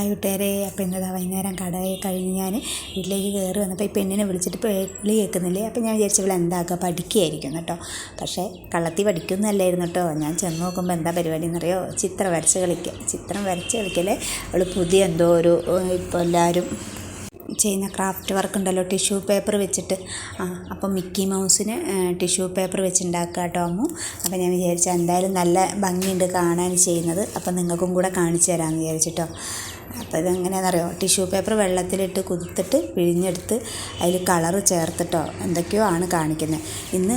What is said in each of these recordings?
Hi കൂട്ടുകാരെ. അപ്പോൾ ഇന്നതാ വൈകുന്നേരം കടയിൽ കഴിഞ്ഞ് ഞാൻ വീട്ടിലേക്ക് കയറി വന്നപ്പോൾ ഈ പെണ്ണിനെ വിളിച്ചിട്ട് വിളി കേൾക്കുന്നില്ലേ? അപ്പോൾ ഞാൻ വിചാരിച്ചു ഇവിടെ എന്താക്കുക? പഠിക്കുകയായിരിക്കും കേട്ടോ. പക്ഷേ കള്ളത്തി പഠിക്കുന്നതല്ലായിരുന്നു കേട്ടോ. ഞാൻ ചെന്ന് നോക്കുമ്പോൾ എന്താ പരിപാടി എന്നറിയോ ചിത്രം വരച്ച് കളിക്കുക. ചിത്രം വരച്ച് കളിക്കൽ അവൾ പുതിയ എന്തോ ഒരു ഇപ്പോൾ എല്ലാവരും ചെയ്യുന്ന ക്രാഫ്റ്റ് വർക്ക് ഉണ്ടല്ലോ. ടിഷ്യൂ പേപ്പർ വെച്ചിട്ട്. ആ അപ്പം മിക്കി മൗസിന് ടിഷ്യൂ പേപ്പർ വെച്ചുണ്ടാക്കുക കേട്ടോ അമ്മു. അപ്പോൾ ഞാൻ വിചാരിച്ചാൽ എന്തായാലും നല്ല ഭംഗിയുണ്ട് കാണാൻ ചെയ്യുന്നത്. അപ്പം നിങ്ങൾക്കും കൂടെ കാണിച്ചു തരാമെന്ന് വിചാരിച്ചിട്ടോ അപ്പോൾ ഇതെങ്ങനെയാണെന്നറിയോ? ടിഷ്യൂ പേപ്പർ വെള്ളത്തിലിട്ട് കുതിർത്തിട്ട് പിഴിഞ്ഞെടുത്ത് അതിൽ കളറ് ചേർത്തിട്ടോ എന്തൊക്കെയോ ആണ് കാണിക്കുന്നത്. ഇന്ന്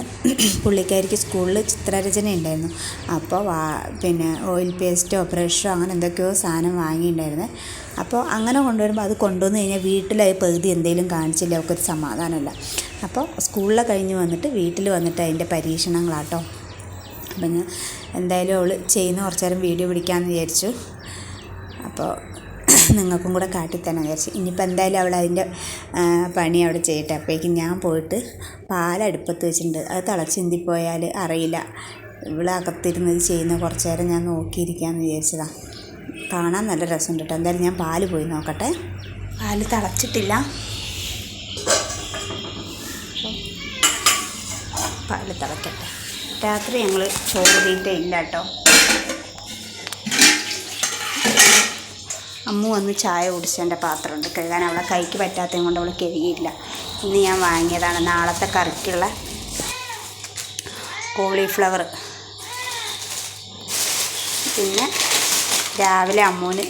പുള്ളിക്കാരിക്ക് സ്കൂളിൽ ചിത്രരചന ഉണ്ടായിരുന്നു. അപ്പോൾ വാ പിന്നെ ഓയിൽ പേസ്റ്റോ ബ്രഷോ അങ്ങനെ എന്തൊക്കെയോ സാധനം വാങ്ങിയിട്ടുണ്ടായിരുന്നേ. അപ്പോൾ അങ്ങനെ കൊണ്ടുവരുമ്പോൾ അത് കൊണ്ടുവന്ന് കഴിഞ്ഞാൽ വീട്ടിലായി പകുതി എന്തെങ്കിലും കാണിച്ചില്ല? അവർക്കൊരു സമാധാനമില്ല. അപ്പോൾ സ്കൂളിലെ കഴിഞ്ഞ് വന്നിട്ട് വീട്ടിൽ വന്നിട്ട് അതിന്റെ പരീക്ഷണങ്ങളാട്ടോ. അപ്പം ഞാൻ എന്തായാലും അവൾ ചെയ്യുന്ന കുറച്ച് നേരം വീഡിയോ പിടിക്കാമെന്ന് വിചാരിച്ചു. അപ്പോൾ നിങ്ങൾക്കും കൂടെ കാട്ടിത്തന്നെ വിചാരിച്ചു ഇനിയിപ്പോൾ എന്തായാലും അവൾ അതിന്റെ പണി അവിടെ ചെയ്യട്ടെ. അപ്പോഴേക്കും ഞാൻ പോയിട്ട് പാലടുപ്പത്ത് വെച്ചിട്ടുണ്ട്. അത് തിളച്ചിന്തിപ്പോയാൽ അറിയില്ല. അകത്തിരുന്ന് അകത്തിരുന്നത് ചെയ്യുന്ന കുറച്ച് നേരം ഞാൻ നോക്കിയിരിക്കാമെന്ന് വിചാരിച്ചതാണ് കാണാൻ നല്ല രസമുണ്ട് കേട്ടോ. എന്തായാലും ഞാൻ പാൽ പോയി നോക്കട്ടെ. പാൽ തിളച്ചിട്ടില്ല. പാൽ തിളക്കട്ടെ. രാത്രി ഞങ്ങൾ ചോറ് തീറ്റ ഇല്ല കേട്ടോ. അമ്മു വന്ന് ചായ കുടിച്ചതിന്റെ പാത്രമുണ്ട്. കഴുകാൻ അവളെ കൈക്ക് പറ്റാത്തത് കൊണ്ട് അവൾ കഴുകിയില്ല ഇന്ന് ഞാൻ വാങ്ങിയതാണ്. നാളത്തെ കറിക്കുള്ള കോളിഫ്ലവർ. പിന്നെ രാവിലെ അമ്മൂന്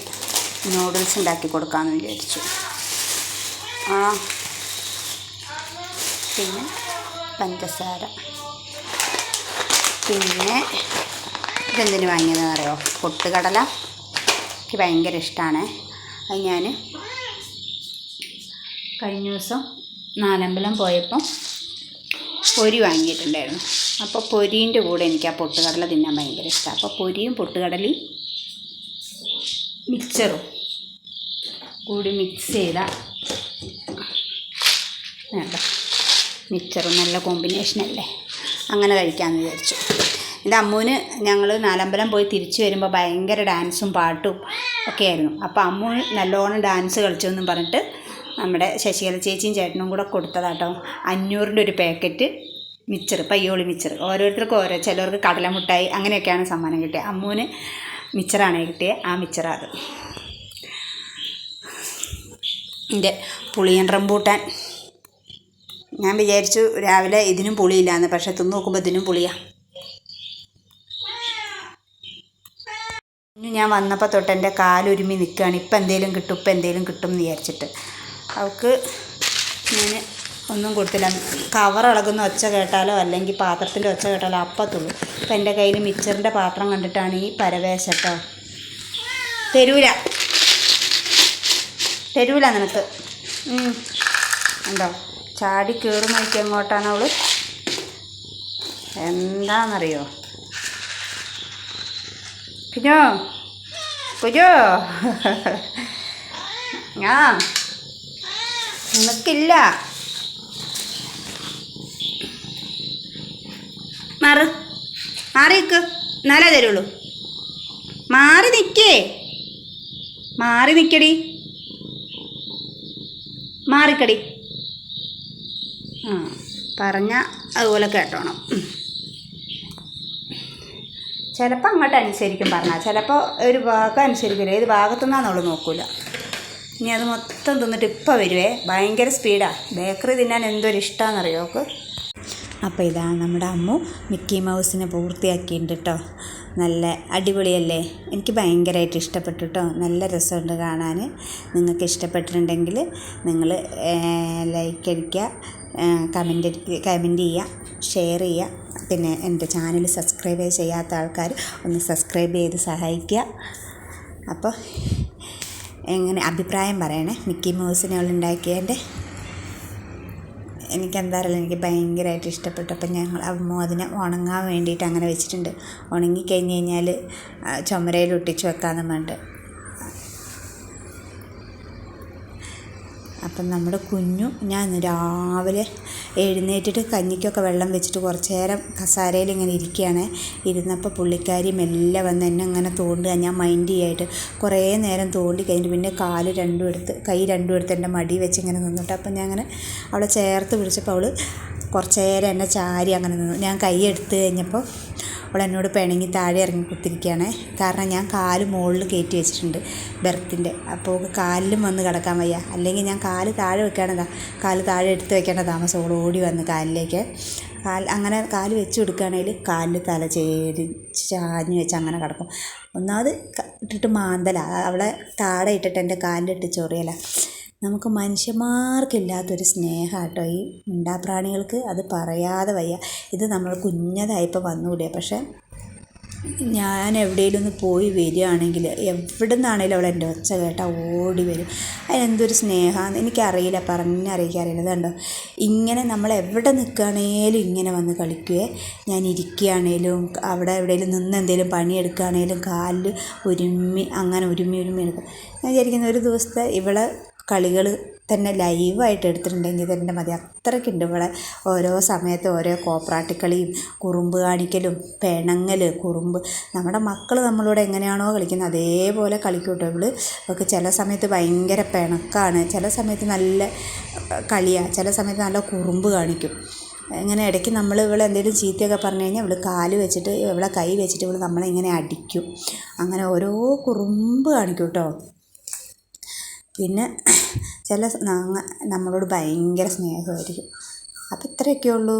നൂഡിൽസ് ഉണ്ടാക്കി കൊടുക്കാമെന്ന് വിചാരിച്ചു. ആ. പിന്നെ പഞ്ചസാര. പിന്നെ ഇതെന്തിനു വാങ്ങിയതെന്ന് അറിയോ? പൊട്ടുകടല. എനിക്ക് ഭയങ്കര ഇഷ്ടമാണ് അത് ഞാൻ കഴിഞ്ഞ ദിവസം നാലമ്പലം പോയപ്പം പൊരി വാങ്ങിയിട്ടുണ്ടായിരുന്നു. അപ്പോൾ പൊരീന്റെ കൂടെ എനിക്ക് ആ പൊട്ടുകടല തിന്നാൻ ഭയങ്കര ഇഷ്ടമാണ് അപ്പോൾ പൊരിയും പൊട്ടുകടലയും മിക്സറും കൂടി മിക്സ് ചെയ്ത മിക്സറും നല്ല കോമ്പിനേഷനല്ലേ അങ്ങനെ കഴിക്കാമെന്ന് വിചാരിച്ചു. എന്റെ അമ്മുവിന് ഞങ്ങൾ നാലമ്പലം പോയി തിരിച്ചു വരുമ്പോൾ ഭയങ്കര ഡാൻസും പാട്ടും ഒക്കെ ആയിരുന്നു. അപ്പോൾ അമ്മു നല്ലോണം ഡാൻസ് കളിച്ചു എന്നും പറഞ്ഞിട്ട് നമ്മുടെ ശശികല ചേച്ചിയും ചേട്ടനും കൂടെ കൊടുത്തതാട്ടോ. അഞ്ഞൂറിന്റെ ഒരു പാക്കറ്റ് മിച്ചർ പയ്യോളി മിച്ചർ. ഓരോരുത്തർക്കും ഓരോ ചിലർക്ക് കടലമുട്ടായി അങ്ങനെയൊക്കെയാണ് സമ്മാനം കിട്ടിയത് അമ്മുവിന് മിച്ചറാണ് കിട്ടിയത് ആ മിച്ചറാണ്. അത് എന്റെ പുളിയൻ റംബൂട്ടാൻ. ഞാൻ വിചാരിച്ചു രാവിലെ ഇതിനും പുളിയില്ലാന്ന് പക്ഷേ തിന്ന് നോക്കുമ്പോൾ ഇതിനും പുളിയാണ് ഇനി ഞാൻ വന്നപ്പോൾ തൊട്ട് എന്റെ കാലൊരുമി നിൽക്കുകയാണ് ഇപ്പം എന്തെങ്കിലും കിട്ടും ഇപ്പം എന്തെങ്കിലും കിട്ടും എന്ന് വിചാരിച്ചിട്ട്. അവൾക്ക് ഞാൻ ഒന്നും കൊടുത്തില്ല. കവർ ഇളകുന്ന ഒച്ച കേട്ടാലോ അല്ലെങ്കിൽ പാത്രത്തിന്റെ ഒച്ച കേട്ടാലോ അപ്പത്തുള്ളൂ ഇപ്പം എന്റെ കയ്യിൽ മിച്ചറിന്റെ പാത്രം കണ്ടിട്ടാണ് ഈ പരവേശം കേട്ടോ. തരൂല. തരൂല നിനക്ക്. ഉണ്ടോ ചാടി കയറുമായിട്ട് എങ്ങോട്ടാണ് അവൾ എന്താണെന്നറിയോ കുഞ്ഞോ കുഞ്ഞോ ആ നിനക്കില്ല മാറ് മാറി നിൽക്ക് എന്നാലേ തരുള്ളൂ മാറി നിൽക്കേ മാറി നിൽക്കടി മാറിക്കടി ആ പറഞ്ഞ അതുപോലെ കേട്ടോണം. ചിലപ്പോൾ അങ്ങോട്ട് അനുസരിക്കും പറഞ്ഞാൽ ചിലപ്പോൾ ഒരു ഭാഗം അനുസരിക്കില്ല ഏത് ഭാഗത്തുനിന്നാന്നുള്ളൂ നോക്കൂല. ഇനി അത് മൊത്തം തിന്നിട്ട് ഇപ്പോൾ വരുവേ. ഭയങ്കര സ്പീഡാണ് ബേക്കറി തിന്നാൻ എന്തൊരു ഇഷ്ടമാണെന്നറിയോ അവൾക്ക് അപ്പോൾ ഇതാ നമ്മുടെ അമ്മു മിക്കി മൗസിനെ പൂർത്തിയാക്കിയിട്ടുണ്ട് കേട്ടോ നല്ല അടിപൊളിയല്ലേ? എനിക്ക് ഭയങ്കരമായിട്ട് ഇഷ്ടപ്പെട്ടു കേട്ടോ നല്ല രസമുണ്ട് കാണാൻ നിങ്ങൾക്ക് ഇഷ്ടപ്പെട്ടിട്ടുണ്ടെങ്കിൽ നിങ്ങൾ ലൈക്ക് അടിക്കുക കമന്റ് കമന്റ് ചെയ്യുക ഷെയർ ചെയ്യുക. പിന്നെ എന്റെ ചാനൽ സബ്സ്ക്രൈബ് ചെയ്യാത്ത ആൾക്കാർ ഒന്ന് സബ്സ്ക്രൈബ് ചെയ്ത് സഹായിക്കുക. അപ്പോൾ എങ്ങനെ അഭിപ്രായം പറയണേ? മിക്കി മൗസിനെ ഉണ്ടാക്കിയതിന്റെ എനിക്ക് എന്താ അറിയില്ല. എനിക്ക് ഭയങ്കരമായിട്ട് ഇഷ്ടപ്പെട്ടു. അപ്പം ഞങ്ങൾ അമ്മ അതിനെ ഉണങ്ങാൻ വേണ്ടിയിട്ട് അങ്ങനെ വെച്ചിട്ടുണ്ട്. ഉണങ്ങി കഴിഞ്ഞ് കഴിഞ്ഞാൽ ചുമരയിൽ ഒട്ടിച്ച് വെക്കാമെന്ന് പറഞ്ഞിട്ട്. അപ്പം നമ്മുടെ കുഞ്ഞു ഞാൻ രാവിലെ എഴുന്നേറ്റിട്ട് കഞ്ഞിക്കൊക്കെ വെള്ളം വെച്ചിട്ട് കുറച്ച് നേരം കസാരയിൽ ഇങ്ങനെ ഇരിക്കുകയാണ്. ഇരുന്നപ്പോൾ പുള്ളിക്കാരി മെല്ലെ വന്ന് എന്നെ അങ്ങനെ തോണ്ടുക ഞാൻ മൈൻഡ് ചെയ്യായിട്ട് കുറേ നേരം തോണ്ടി കഴിഞ്ഞിട്ട് പിന്നെ കാൽ രണ്ടും എടുത്ത് കൈ രണ്ടും എടുത്ത് എന്റെ മടി വെച്ച് ഇങ്ങനെ നിന്നിട്ട് അപ്പം ഞാൻ അങ്ങനെ അവളെ ചേർത്ത് പിടിച്ചപ്പോൾ അവൾ കുറച്ച് നേരം എന്നെ ചാരി അങ്ങനെ നിന്നു. ഞാൻ കൈ എടുത്ത് കഴിഞ്ഞപ്പോൾ അവൾ എന്നോട് പിണങ്ങി താഴെ ഇറങ്ങി കുത്തിരിക്കുകയാണ്. കാരണം ഞാൻ കാൽ മുകളിൽ കയറ്റി വെച്ചിട്ടുണ്ട് ബെർത്തിന്റെ അപ്പോൾ കാലിലും വന്ന് കിടക്കാൻ വയ്യ. അല്ലെങ്കിൽ ഞാൻ കാൽ താഴെ വെക്കുകയാണെന്താ കാൽ താഴെ എടുത്ത് വെക്കേണ്ട താമസം അവൾ ഓടി വന്ന് കാലിലേക്ക്. കാൽ അങ്ങനെ കാൽ വെച്ച് കൊടുക്കുകയാണെങ്കിൽ കാലിൽ തല ചേരി ചാഞ്ഞ് വെച്ച് അങ്ങനെ കിടക്കും. ഒന്നാമത് ഇട്ടിട്ട് മാന്തല. അവളെ താഴെ ഇട്ടിട്ട് എന്റെ കാലിലിട്ട് ചൊറിയല. നമുക്ക് മനുഷ്യന്മാർക്കില്ലാത്തൊരു സ്നേഹം കേട്ടോ ഈ മിണ്ടാപ്രാണികൾക്ക് അത് പറയാതെ വയ്യ. ഇത് നമ്മൾ കുഞ്ഞതായപ്പോൾ വന്നുകൂടിയ പക്ഷേ ഞാൻ എവിടെയെങ്കിലും ഒന്ന് പോയി വരികയാണെങ്കിൽ എവിടെ നിന്നാണെങ്കിലും അവൾ എന്റെ ഒച്ച കേട്ടാൽ ഓടി വരും. അതിനെന്തൊരു സ്നേഹമാണ് എനിക്കറിയില്ല പറഞ്ഞറിയിക്കാറില്ല അതുണ്ടോ ഇങ്ങനെ നമ്മൾ എവിടെ നിൽക്കുകയാണേലും ഇങ്ങനെ വന്ന് കളിക്കുകയെ ഞാൻ ഇരിക്കുകയാണേലും അവിടെ എവിടെയെങ്കിലും നിന്ന് എന്തെങ്കിലും പണിയെടുക്കുകയാണേലും കാലിൽ ഒരുമി അങ്ങനെ ഒരുമി ഒരുമി എടുക്കും. ഞാൻ വിചാരിക്കുന്ന ഒരു ദിവസത്തെ ഇവളെ കളികൾ തന്നെ ലൈവായിട്ട് എടുത്തിട്ടുണ്ടെങ്കിൽ തന്നെ മതി. അത്രയ്ക്കുണ്ട് ഇവിടെ. ഓരോ സമയത്ത് ഓരോ കോപ്രാട്ടിക്കളിയും കുറുമ്പ് കാണിക്കലും പിണങ്ങൽ കുറുമ്പ്. നമ്മുടെ മക്കൾ നമ്മളോട് എങ്ങനെയാണോ കളിക്കുന്നത് അതേപോലെ കളിക്കൂട്ടോ ഇവിടെ ഒക്കെ ചില സമയത്ത് ഭയങ്കര പിണക്കാണ്. ചില സമയത്ത് നല്ല കളിയാണ് ചില സമയത്ത് നല്ല കുറുമ്പ് കാണിക്കും. ഇങ്ങനെ ഇടയ്ക്ക് നമ്മൾ ഇവളെ എന്തെങ്കിലും ചീത്തയൊക്കെ പറഞ്ഞു കഴിഞ്ഞാൽ ഇവൾ കാൽ വെച്ചിട്ട് ഇവളെ കൈ വെച്ചിട്ട് ഇവൾ നമ്മളെ ഇങ്ങനെ അടിക്കും. അങ്ങനെ ഓരോ കുറുമ്പ് കാണിക്കും കേട്ടോ പിന്നെ ചില നമ്മളോട് ഭയങ്കര സ്നേഹമായിരിക്കും. അപ്പം ഇത്രയൊക്കെ ഉള്ളൂ